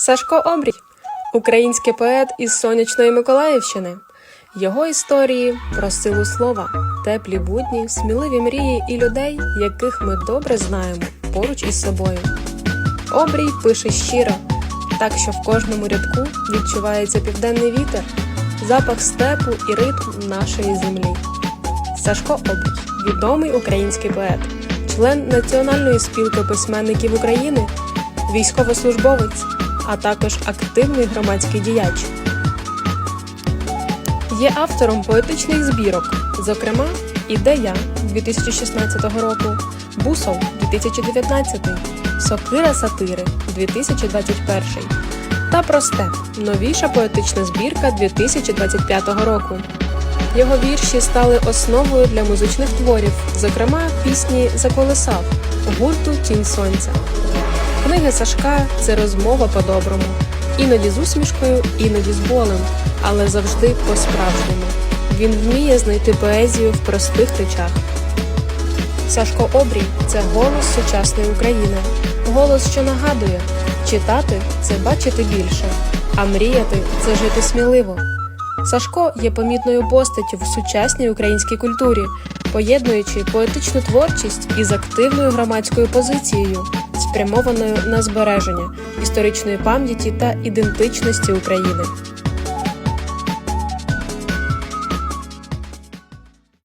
Сашко Обрій український поет із сонячної Миколаївщини. Його історії про силу слова, теплі будні, сміливі мрії і людей, яких ми добре знаємо поруч із собою. Обрій пише щиро, так що в кожному рядку відчувається південний вітер, запах степу і ритм нашої землі. Сашко Обрій відомий український поет, член Національної спілки письменників України, військовослужбовець, а також активний громадський діяч. Є автором поетичних збірок, зокрема Ідея 2016 року, Бусов 2019, Сокира сатири 2021 та Просте новіша поетична збірка 2025 року. Його вірші стали основою для музичних творів, зокрема пісні Заколисав гурту Тінь Сонця. Книги Сашка це розмова по-доброму, іноді з усмішкою, іноді з болем, але завжди по-справжньому. Він вміє знайти поезію в простих речах. Сашко Обрій це голос сучасної України, голос, що нагадує, читати це бачити більше, а мріяти це жити сміливо. Сашко є помітною постаттю в сучасній українській культурі, поєднуючи поетичну творчість із активною громадською позицією, спрямованою на збереження історичної пам'яті та ідентичності України.